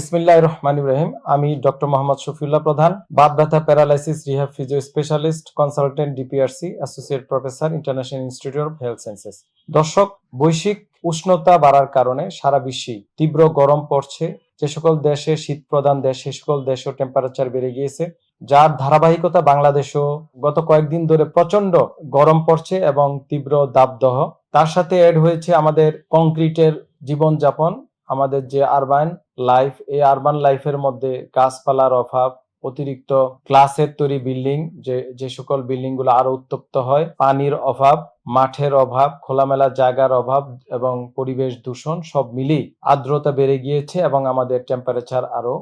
বিসমিল্লাহ রহমান ইব্রাহিম আমি ডক্টর মোহাম্মদ শফিউল্লাহ প্রধান, বাত ব্যথা paralysis rehab physio specialist, consultant DPRC, associate professor, international institute of health sciences. দর্শক, বৈশ্বিক উষ্ণতা বাড়ার কারণে সারা বিশ্বেই তীব্র গরম পড়ছে। যে সকল দেশে শীত প্রধান দেশ, সে সকল দেশেও টেম্পারেচার বেড়ে গিয়েছে, যার ধারাবাহিকতা বাংলাদেশেও গত কয়েকদিন ধরে প্রচণ্ড গরম পড়ছে এবং তীব্র দাবদহ। তার সাথে অ্যাড হয়েছে আমাদের কংক্রিটের জীবনযাপন। আমাদের যে আরবান লাইফ এই আরবান লাইফের মধ্যে গাছপালার অভাব, অতিরিক্ত ক্লাসের তৈরি বিল্ডিং যে যে সকল বিল্ডিংগুলো আরও উত্তপ্ত হয়, পানির অভাব, মাঠের অভাব, খোলামেলা জায়গার অভাব এবং পরিবেশ দূষণ সব মিলিয়ে আর্দ্রতা বেড়ে গিয়েছে এবং আমাদের টেম্পারেচার আরও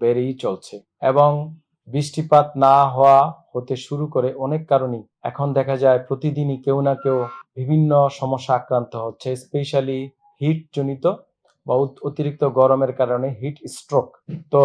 বেড়েই চলছে। এবং বৃষ্টিপাত না হওয়া হতে শুরু করে অনেক কারণেই এখন দেখা যায় প্রতিদিনই কেউ না কেউ বিভিন্ন সমস্যা আক্রান্ত হচ্ছে স্পেশালি হিট জনিত বা অতিরিক্ত গরমের কারণে হিট স্ট্রোক তো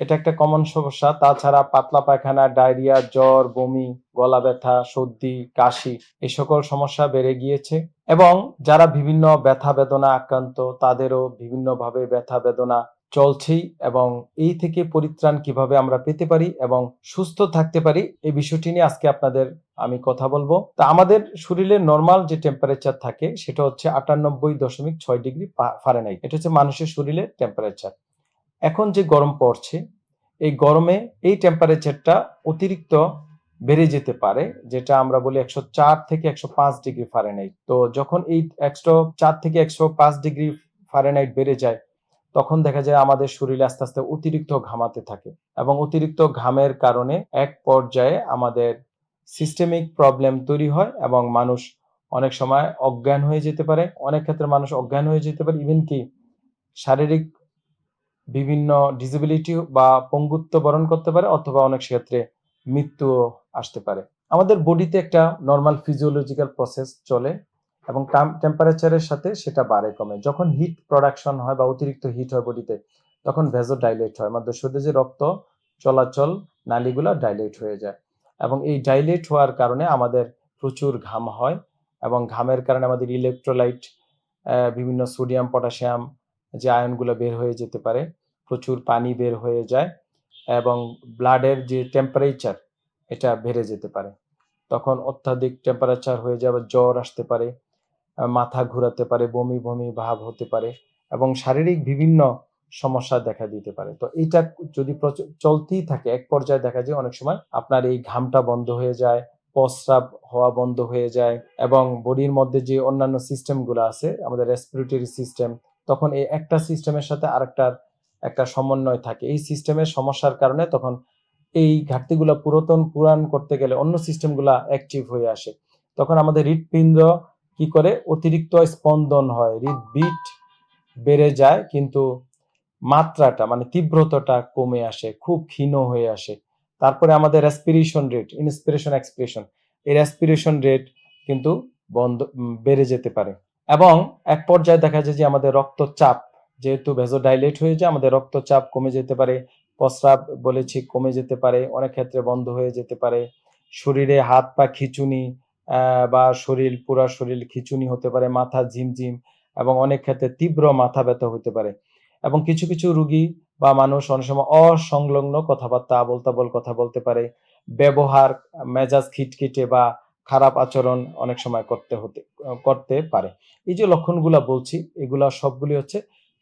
এটা একটা কমন সমস্যা। তাছাড়া পাতলা পায়খানা, ডায়রিয়া, জ্বর, বমি, গলা ব্যথা, সর্দি, কাশি এই সকল সমস্যা বেড়ে গিয়েছে। এবং যারা বিভিন্ন ব্যথা বেদনা আক্রান্ত, তাদেরও বিভিন্নভাবে ব্যথা বেদনা চলছেই এবং এই থেকে পরিত্রাণ কীভাবে আমরা পেতে পারি এবং সুস্থ থাকতে পারি, এই বিষয়টি নিয়ে আজকে আপনাদের আমি কথা বলব। তা আমাদের শরীরে নর্মাল যে টেম্পারেচার থাকে, সেটা হচ্ছে আটানব্বই দশমিক ছয় ডিগ্রি ফারেনহাইট এটা হচ্ছে মানুষের শরীরের টেম্পারেচার এখন যে গরম পড়ছে, এই গরমে এই টেম্পারেচারটা অতিরিক্ত বেড়ে যেতে পারে, যেটা আমরা বলি একশো চার থেকে একশো পাঁচ ডিগ্রি ফারেনহাইট তো যখন এই একশো চার থেকে একশো পাঁচ ডিগ্রি ফারেনহাইট বেড়ে যায় তখন দেখা যায় আমাদের শরীরে আস্তে আস্তে অতিরিক্ত ঘামাতে থাকে এবং অতিরিক্ত ঘামের কারণে এক পর্যায়ে আমাদের সিস্টেমিক প্রবলেম তৈরি হয় এবং মানুষ অনেক সময় অজ্ঞান হয়ে যেতে পারে। অনেক ক্ষেত্রে মানুষ অজ্ঞান হয়ে যেতে পারে ইভেন কি শারীরিক বিভিন্ন ডিসেবিলিটি বা পঙ্গুত্ব বরণ করতে পারে অথবা অনেক ক্ষেত্রে মৃত্যুও আসতে পারে। আমাদের বডিতে একটা নর্মাল ফিজিওলজিক্যাল প্রসেস চলে। এবং টেম্পারেচারের সাথে সেটা বাড়ে, কমে। যখন হিট প্রোডাকশন হয় বা অতিরিক্ত হিট হয় বডিতে, তখন ভেজো ডাইলেট হয়। আমাদের শরীরে যে রক্ত, চলাচল, নালীগুলো ডাইলেট হয়ে যায়। এবং এই ডাইলেট হওয়ার কারণে আমাদের প্রচুর ঘাম হয় এবং ঘামের কারণে আমাদের ইলেকট্রোলাইট বিভিন্ন সোডিয়াম পটাশিয়াম যে আয়নগুলো বের হয়ে যেতে পারে, প্রচুর পানি বের হয়ে যায় এবং ব্লাডের যে টেম্পারেচার এটা বেড়ে যেতে পারে। তখন অত্যাধিক টেম্পারেচার হয়ে যায় বা জ্বর আসতে পারে। মাথা ঘোরাতে পারে, বমি বমি ভাব হতে পারে এবং শারীরিক বিভিন্ন সমস্যা দেখা দিতে পারে। তো এটা যদি চলতেই থাকে, এক পর্যায়ে দেখা যায় অনেক সময় আপনার এই ঘামটা বন্ধ হয়ে যায় প্রস্রাব হওয়া বন্ধ হয়ে যায় এবং বডির মধ্যে যে অন্যান্য সিস্টেমগুলো আছে, আমাদের রেসপিরেটরি সিস্টেম তখন এই একটা সিস্টেমের সাথে আরেকটার একটা সমন্বয় থাকে। এই সিস্টেমের সমস্যার কারণে তখন এই ঘাটতিগুলো পুরাতন, পূরণ করতে গেলে অন্য সিস্টেমগুলো অ্যাক্টিভ হয়ে আসে। তখন আমাদের হৃৎপিণ্ড কি করে? অতিরিক্ত স্পন্দন হয়, হৃদবিট বেড়ে যায়, কিন্তু মাত্রাটা মানে তীব্রতাটা কমে আসে, খুব ক্ষীণ হয়ে আসে। তারপরে আমাদের রেসপিরেশন রেট ইন্সপিরেশন এক্সপিরেশন এই রেসপিরেশন রেট কিন্তু বন্ধ বেড়ে যেতে পারে। এবং এক পর্যায়ে দেখা যায় যে আমাদের রক্তচাপ, যেহেতু ভেজোডাইলেট হয়ে যায়, আমাদের রক্তচাপ কমে যেতে পারে, প্রস্রাব বলেছি কমে যেতে পারে, অনেক ক্ষেত্রে বন্ধ হয়ে যেতে পারে। শরীরে হাত পা খিচুনি বা শরীর, পুরা শরীর খিচুনি হতে পারে, মাথা ঝিমঝিম এবং অনেক ক্ষেত্রে তীব্র মাথা ব্যথা হতে পারে। এবং কিছু কিছু রুগী বা মানুষ অনেক সময় অসংলগ্ন কথাবার্তা আবল তাবল কথা বলতে পারে, ব্যবহার, মেজাজ খিটখিটে বা খারাপ আচরণ অনেক সময় করতে হতে, করতে পারে। এই যে লক্ষণগুলা বলছি, এগুলা সবগুলি হচ্ছে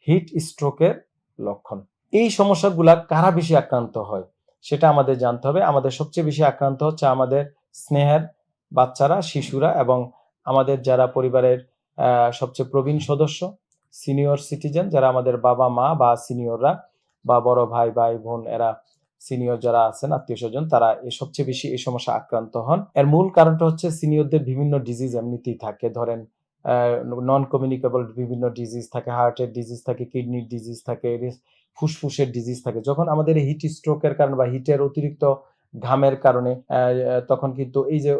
হিট স্ট্রোকের লক্ষণ। এই সমস্যাগুলা কারা বেশি আক্রান্ত হয়? সেটা আমাদের জানতে হবে। আমাদের সবচেয়ে বেশি আক্রান্ত হচ্ছে আমাদের স্নেহের বাচ্চারা, শিশুরা এবং আমাদের যারা পরিবারের সবচেয়ে প্রবীণ সদস্য সিনিয়র সিটিজেন যারা আমাদের বাবা মা বা সিনিয়ররা বা বড় ভাই ভাই, বোন এরা সিনিয়র যারা আছেন, আত্মীয় স্বজন, তারা এই সবচেয়ে বেশি এই সমস্যা আক্রান্ত হন। এর মূল কারণটা হচ্ছে সিনিয়রদের বিভিন্ন ডিজিজ এমনিতেই থাকে। ধরেন নন কমিউনিকেবল বিভিন্ন ডিজিজ থাকে হার্টের ডিজিজ থাকে কিডনির ডিজিজ থাকে ফুসফুসের ডিজিজ থাকে। যখন আমাদের হিট স্ট্রোকের কারণে বা হিটের অতিরিক্ত ঘামের কারণে তখন কিন্তু এই যে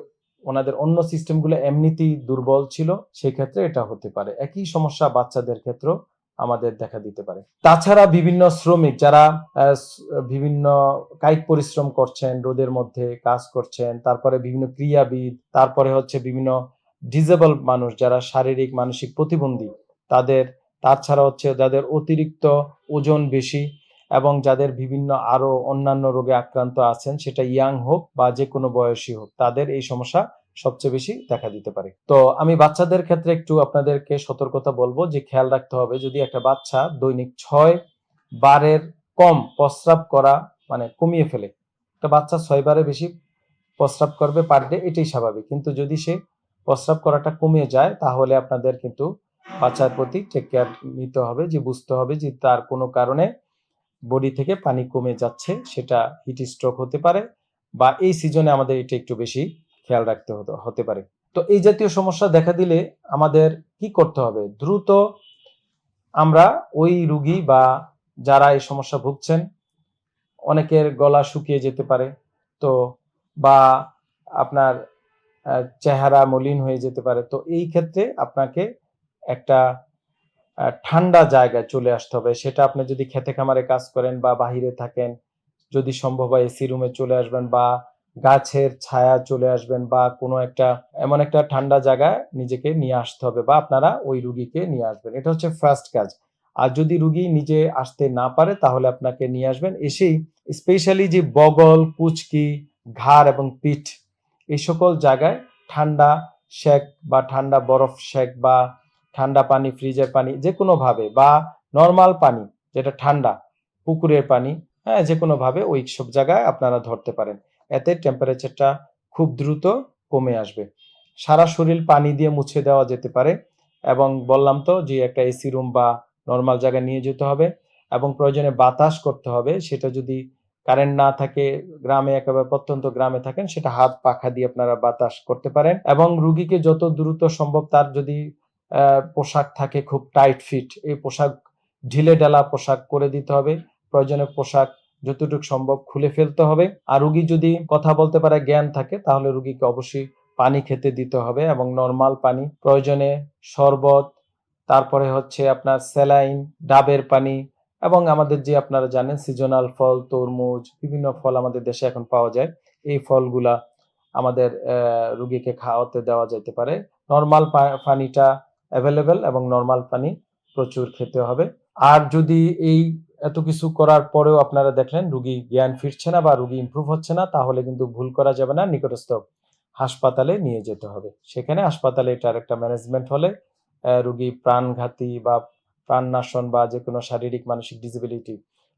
ওনাদের অন্য সিস্টেমগুলো এমনিতেই দুর্বল ছিল সেই ক্ষেত্রে এটা হতে পারে। একই সমস্যা বাচ্চাদের ক্ষেত্রেও আমাদের দেখা দিতে পারে। তাছাড়া বিভিন্ন শ্রমিক যারা বিভিন্ন কায়িক পরিশ্রম করছেন, রোদের মধ্যে কাজ করছেন, তারপরে বিভিন্ন ক্রীড়াবিদ তারপরে হচ্ছে বিভিন্ন ডিজেবল মানুষ যারা শারীরিক, মানসিক প্রতিবন্ধী, তাদের তাছাড়া হচ্ছে যাদের অতিরিক্ত ওজন বেশি এবং যাদের বিভিন্ন আরও অন্যান্য রোগে আক্রান্ত আছেন, সেটা ইয়াং হোক বা যে কোনো বয়সী হোক, তাদের এই সমস্যা সবচেয়ে বেশি দেখা দিতে পারে। তো আমি বাচ্চাদের ক্ষেত্রে একটু আপনাদেরকে সতর্কতা বলব যে, খেয়াল রাখতে হবে যদি একটা বাচ্চা দৈনিক ছয় বারের কম প্রস্রাব করা মানে কমিয়ে ফেলে, একটা বাচ্চা ছয় বারের বেশি প্রস্রাব করবে পার ডে, এটাই স্বাভাবিক। কিন্তু যদি সে প্রস্রাব করাটা কমে যায়, তাহলে আপনাদের কিন্তু বাচ্চার প্রতি টেক কেয়ার নিতে হবে যে, বুঝতে হবে যে, তার কোনো কারণে বডি থেকে পানি কমে যাচ্ছে, সেটা হিট স্ট্রোক হতে পারে বা এই সিজনে আমাদের এটা একটু বেশি খেয়াল রাখতে হতে পারে। তো এই জাতীয় সমস্যা দেখা দিলে আমাদের কি করতে হবে? দ্রুত আমরা ওই রুগী বা যারা এই সমস্যা ভুগছেন, অনেকের গলা শুকিয়ে যেতে পারে, তো বা আপনার চেহারা মলিন হয়ে যেতে পারে, তো এই ক্ষেত্রে আপনাকে একটা ঠান্ডা জায়গায় চলে আসতে হবে। সেটা আপনি যদি খেতে খামারে কাজ করেন বা বাহিরে থাকেন, যদি সম্ভব হয় এসি রুমে চলে আসবেন বা গাছের ছায়া চলে আসবেন বা কোনো একটা, এমন একটা ঠান্ডা জায়গায় নিজেকে নিয়ে আসতে হবে বা আপনারা ওই রুগীকে নিয়ে আসবেন। এটা হচ্ছে ফার্স্ট কাজ। আর যদি রুগী নিজে আসতে না পারে, তাহলে আপনাকে নিয়ে আসবেন এসেই স্পেশালি যে বগল কুচকি ঘাড় এবং পিঠ, এই সকল জায়গায় ঠান্ডা শেক বা ঠান্ডা বরফ শেক বা ঠান্ডা পানি, ফ্রিজের পানি যে কোনো ভাবে বা নর্মাল পানি, যেটা ঠান্ডা, পুকুরের পানি হ্যাঁ যে কোনো ভাবে ওই সব জায়গায় আপনারা ধরতে পারেন। এতে টেম্পারেচারটা খুব দ্রুত কমে আসবে। সারা শরীর পানি দিয়ে মুছে দেওয়া যেতে পারে এবং বললাম তো যে একটা এসি রুম বা নর্মাল জায়গায় নিয়ে যেতে হবে এবং প্রয়োজনে বাতাস করতে হবে। সেটা যদি কারেন্ট না থাকে, গ্রামে একেবারে প্রত্যন্ত গ্রামে থাকেন, সেটা হাত পাখা দিয়ে আপনারা বাতাস করতে পারেন এবং রুগীকে যত দ্রুত সম্ভব তার যদি পোশাক থাকে খুব টাইট ফিট এই পোশাক ঢিলে ঢালা পোশাক করে দিতে হবে। প্রয়োজনে পোশাক যতটুকু সম্ভব খুলে ফেলতে হবে। আর রুগী যদি কথা বলতে পারে, জ্ঞান থাকে, তাহলে রুগীকে অবশ্যই পানি খেতে দিতে হবে এবং নর্মাল পানি। প্রয়োজনে শরবত, তারপরে হচ্ছে আপনার স্যালাইন, ডাবের পানি এবং আমাদের যে আপনারা জানেন সিজনাল ফল, তরমুজ, বিভিন্ন ফল আমাদের দেশে এখন পাওয়া যায়। এই ফলগুলা আমাদের রুগীকে খাওয়াতে দেওয়া যেতে পারে। নর্মাল পানিটা অ্যাভেলেবেল এবং নর্মাল পানি প্রচুর খেতে হবে। আর যদি এই এত কিছু করার পরেও আপনারা দেখলেন রুগী জ্ঞান ফিরছে না বা রুগী ইমপ্রুভ হচ্ছে না, তাহলে কিন্তু ভুল করা যাবে না, নিকটস্থ হাসপাতালে নিয়ে যেতে হবে। সেখানে হাসপাতালে এটার একটা ম্যানেজমেন্ট হলে রুগী প্রাণঘাতী বা প্রাণনাশন বা যে কোনো শারীরিক মানসিক ডিসেবিলিটি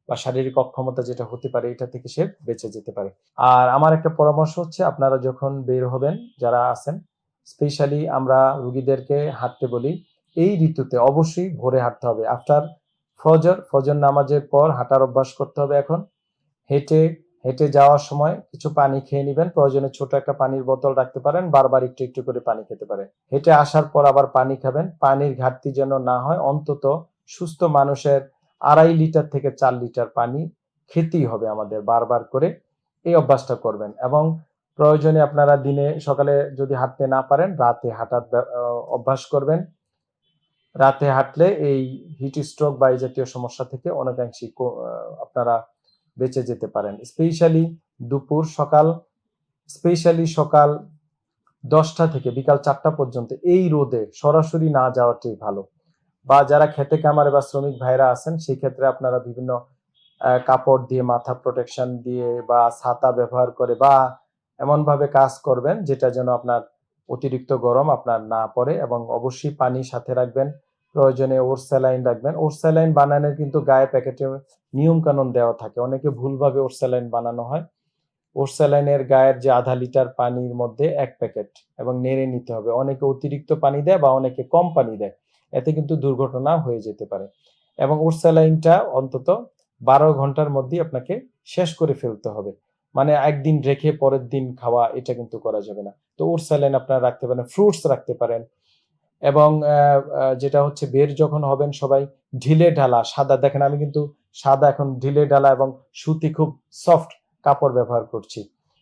বা শারীরিক অক্ষমতা যেটা হতে পারে, এটা থেকে সে বেঁচে যেতে পারে। আর আমার একটা পরামর্শ হচ্ছে, আপনারা যখন বের হবেন, যারা আছেন স্পেশালি আমরা রুগীদেরকে হাঁটতে বলি, এই ঋতুতে অবশ্যই ভোরে হাঁটতে হবে। আফটার ফজর ফজর নামাজের পর হাঁটার অভ্যাস করতে হবে এখন। হেঁটে হেঁটে যাওয়ার সময় কিছু পানি খেয়ে নেবেন। প্রয়োজনে ছোট একটা পানির বোতল রাখতে পারেন, বারবার একটু একটু করে পানি খেতে পারেন। হেঁটে আসার পর আবার পানি খাবেন। পানির ঘাটতি যেন না হয়, অন্তত সুস্থ মানুষের আড়াই লিটার থেকে চার লিটার পানি খেতেই হবে আমাদের বারবার করে। এই অভ্যাসটা করবেন এবং প্রয়োজনে আপনারা দিনে সকালে যদি হাঁটতে না পারেন, রাতে হাঁটার অভ্যাস করবেন। রাতে হাঁটলে এই হিট স্ট্রোক বা এই জাতীয় সমস্যা থেকে অনেকাংশই কো- আপনারা বেঁচে যেতে পারেন। স্পেশালি দুপুর সকাল, স্পেশালি সকাল দশটা থেকে বিকাল চারটা পর্যন্ত এই রোদে সরাসরি না যাওয়াটাই ভালো। বা যারা খেতে কামারে বা শ্রমিক ভাইরা আছেন, সেই ক্ষেত্রে আপনারা বিভিন্ন কাপড় দিয়ে, মাথা প্রোটেকশন দিয়ে বা ছাতা ব্যবহার করে বা এমন ভাবে কাজ করবেন যেটা যেন আপনার অতিরিক্ত গরম আপনার না পড়ে এবং অবশ্যই পানি সাথে রাখবেন। প্রয়োজনে ওর স্যালাইন রাখবেন। ওর স্যালাইন বানানোর কিন্তু গায়ে প্যাকেটে নিয়ম কানুন দেওয়া থাকে। অনেকে ভুলভাবে ওর স্যালাইন বানানো হয়। ওর স্যালাইনের গায়ের যে আধা লিটার পানির মধ্যে এক প্যাকেট এবং নেড়ে নিতে হবে। অনেকে অতিরিক্ত পানি দেয় বা অনেকে কম পানি দেয়। এতে কিন্তু দুর্ঘটনা হয়ে যেতে পারে। এবং ওর স্যালাইনটা অন্তত বারো ঘণ্টার মধ্যে আপনাকে শেষ করে ফেলতে হবে। মানে একদিন রেখে পরের দিন খাওয়া, এটা কিন্তু করা যাবে না। তো ওর স্যালাইন আপনারা রাখতে পারেন, ফ্রুটস রাখতে পারেন। এবং যেটা হচ্ছে বের যখন হবেন সবাই, ঢিলে ঢালা, সাদা। দেখেন আমি কিন্তু সাদা এখন ঢিলে ঢালা এবং সুতি খুব সফট কাপড় ব্যবহার করছি।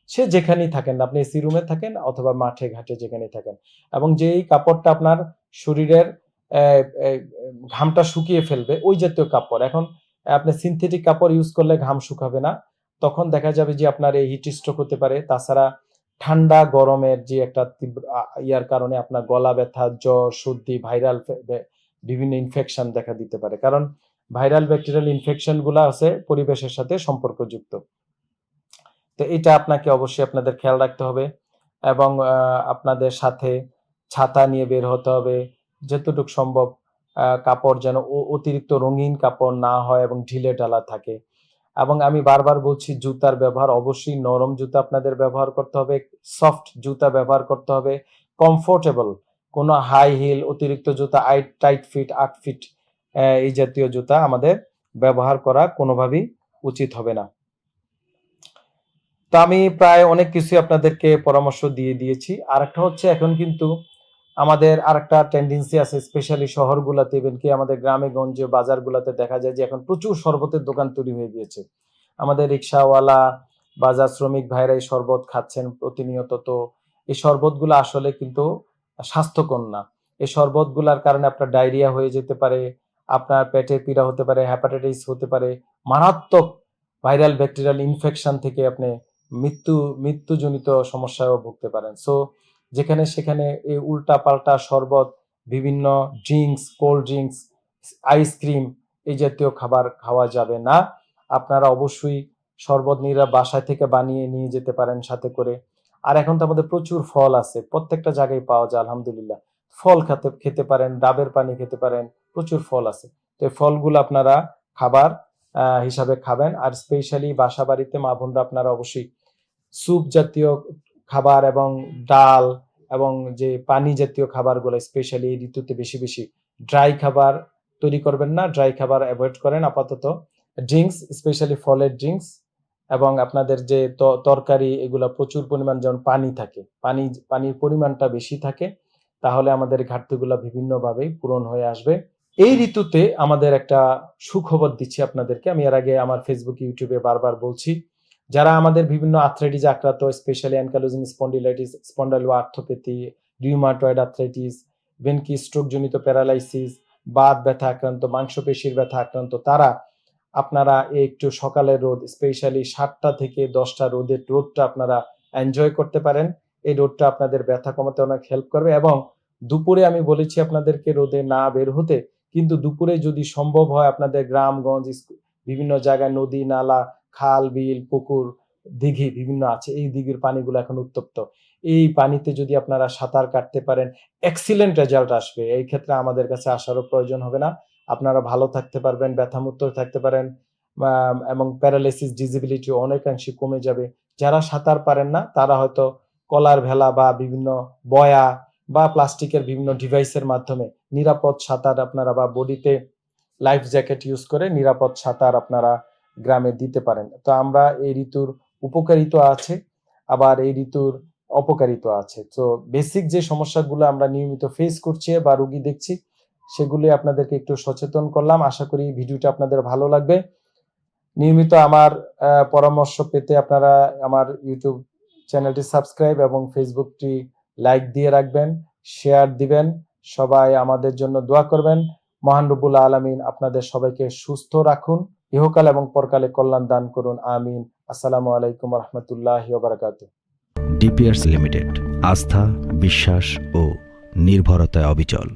সে যেখানেই থাকেন আপনি এসি রুমে থাকেন অথবা মাঠে, ঘাটে যেখানেই থাকেন। এবং যেই কাপড়টা আপনার শরীরের ঘামটা শুকিয়ে ফেলবে, ওই জাতীয় কাপড়। এখন আপনি সিনথেটিক কাপড় ইউজ করলে ঘাম শুকাবে না। তখন দেখা যাবে যে আপনার এই হিট স্ট্রোক হতে পারে। তাছাড়া ঠান্ডা গরমের যে একটা তীব্র ইয়ার কারণে আপনার গলা ব্যথা, জ্বর, সর্দি ভাইরাল বিভিন্ন ইনফেকশন দেখা দিতে পারে। কারণ ভাইরাল ব্যাকটেরিয়াল ইনফেকশনগুলা আছে পরিবেশের সাথে সম্পর্কযুক্ত। তো এটা আপনাকে অবশ্যই আপনাদের খেয়াল রাখতে হবে এবং আপনাদের সাথে ছাতা নিয়ে বের হতে হবে। যতটুকু সম্ভব কাপড় যেন অতিরিক্ত রঙিন কাপড় না হয় এবং ঢিলে ঢালা থাকে। এবং আমি বারবার বলছি, জুতার ব্যবহার অবশ্যই নরম জুতা আপনাদের ব্যবহার করতে হবে সফট জুতা ব্যবহার করতে হবে কমফোর্টেবল কোনো হাই হিল অতিরিক্ত জুতা আইট টাইট ফিট আট ফিট এই জাতীয় জুতা আমাদের ব্যবহার করা কোনোভাবেই উচিত হবে না। তো আমি প্রায় অনেক কিছু আপনাদেরকে পরামর্শ দিয়ে দিয়েছি। আর একটা হচ্ছে, এখন কিন্তু আমাদের আরেকটা টেন্ডেন্সি আছে স্পেশালি শহরগুলোতে ইভেন কি আমাদের গ্রামে, গঞ্জে, বাজারগুলোতে দেখা যায় যে এখন প্রচুর শরবতের দোকান তৈরি হয়ে গিয়েছে। আমাদের রিক্সাওয়ালা, বাজার শ্রমিক ভাইরা এই শরবত খাচ্ছেন প্রতিনিয়ত, তো এই শরবতগুলো আসলে কিন্তু স্বাস্থ্যকর না। এই শরবতগুলার কারণে আপনার ডায়রিয়া হয়ে যেতে পারে, আপনার পেটের পীড়া হতে পারে হ্যাপাটাইটিস হতে পারে, মারাত্মক ভাইরাল ব্যাকটেরিয়াল ইনফেকশন থেকে আপনি মৃত্যু, মৃত্যুজনিত সমস্যায়ও ভুগতে পারেন। সো যেখানে সেখানে এই উল্টা পাল্টা শরবত, বিভিন্ন ড্রিঙ্কস কোল্ড ড্রিঙ্কস আইসক্রিম এই জাতীয় খাবার খাওয়া যাবে না। আপনারা অবশ্যই শরবত নিরা বাসায় থেকে বানিয়ে নিয়ে যেতে পারেন সাথে করে। আর এখন তো আমাদের প্রচুর ফল আছে, প্রত্যেকটা জায়গায় পাওয়া যায়, আলহামদুলিল্লাহ। ফল খেতে খেতে পারেন, ডাবের পানি খেতে পারেন, প্রচুর ফল আছে। তো এই ফলগুলো আপনারা খাবার হিসাবে খাবেন। আর স্পেশালি বাসা বাড়িতে মা বোনরা আপনারা অবশ্যই স্যুপ জাতীয় খাবার এবং ডাল এবং যে পানি জাতীয় খাবারগুলো স্পেশালি এই ঋতুতে বেশি বেশি ড্রাই খাবার তৈরি করবেন না ড্রাই খাবার অ্যাভয়েড করেন আপাতত। ড্রিঙ্কস স্পেশালি ফলের ড্রিঙ্কস এবং আপনাদের যে তরকারি, এগুলা প্রচুর পরিমাণ যেমন পানি থাকে, পানি, পানির পরিমাণটা বেশি থাকে, তাহলে আমাদের ঘাটতিগুলো বিভিন্নভাবে পূরণ হয়ে আসবে। এই ঋতুতে আমাদের একটা সুখবর দিচ্ছি আপনাদেরকে। আমি এর আগে আমার ফেসবুক ইউটিউবে বারবার বলছি যারা আমাদের বিভিন্ন আর্থ্রাইটিস আক্রান্ত specially ankylosing spondylitis spondyloarthropathy rheumatoid arthritis even কি স্ট্রোক জনিত প্যারালাইসিস বাত ব্যথা আক্রান্ত, মাংসপেশির ব্যথা আক্রান্ত, তারা আপনারা একটু সকালের রোদ স্পেশালি সাতটা থেকে দশটা রোদের রোদটা আপনারা এনজয় করতে পারেন। এই রোদটা আপনাদের ব্যথা কমাতে অনেক হেল্প করবে এবং দুপুরে আমি বলেছি আপনাদেরকে রোদে না বের হতে, কিন্তু দুপুরে যদি সম্ভব হয় আপনাদের গ্রামগঞ্জ বিভিন্ন জায়গায় নদী, নালা খাল, বিল, পুকুর, দিঘি বিভিন্ন আছে। এই দিঘির পানিগুলো এখন উত্তপ্ত। এই পানিতে যদি আপনারা সাঁতার কাটতে পারেন এক্সিলেন্ট রেজাল্ট আসবে। এই ক্ষেত্রে আমাদের কাছে আসারও প্রয়োজন হবে না। আপনারা ভালো থাকতে পারবেন ব্যথামুক্ত থাকতে পারেন এবং প্যারালাইসিস ডিজিবিলিটি অনেকাংশে কমে যাবে। যারা সাঁতার পারেন না, তারা হয়তো কলার ভেলা বা বিভিন্ন বয়া বা প্লাস্টিকের বিভিন্ন ডিভাইসের মাধ্যমে নিরাপদ সাঁতার আপনারা বা বডিতে লাইফ জ্যাকেট ইউজ করে নিরাপদ সাঁতার আপনারা গ্রামে দিতে পারেন। তো আমরা এই ঋতুর উপকারিতা আছে, আবার এই ঋতুর অপকারিতা আছে। তো বেসিক যে সমস্যাগুলো আমরা নিয়মিত ফেস করছি বা রুগী দেখছি, সেগুলি আপনাদেরকে একটু সচেতন করলাম। আশা করি ভিডিওটা আপনাদের ভালো লাগবে। নিয়মিত আমার পরামর্শ পেতে আপনারা আমার ইউটিউব চ্যানেলটি সাবস্ক্রাইব এবং ফেসবুকটি লাইক দিয়ে রাখবেন শেয়ার দিবেন। সবাই আমাদের জন্য দোয়া করবেন। মহান রব্বুল আলমিন আপনাদের সবাইকে সুস্থ রাখুন। ইহকাল এবং পরকালে কল্যাণ দান করুন, আমিন। আসসালামু আলাইকুম রহমতুল্লাহ বারাকাতু ডিপিআরস লিমিটেড, আস্থা, বিশ্বাস ও নির্ভরতায় অবিচল।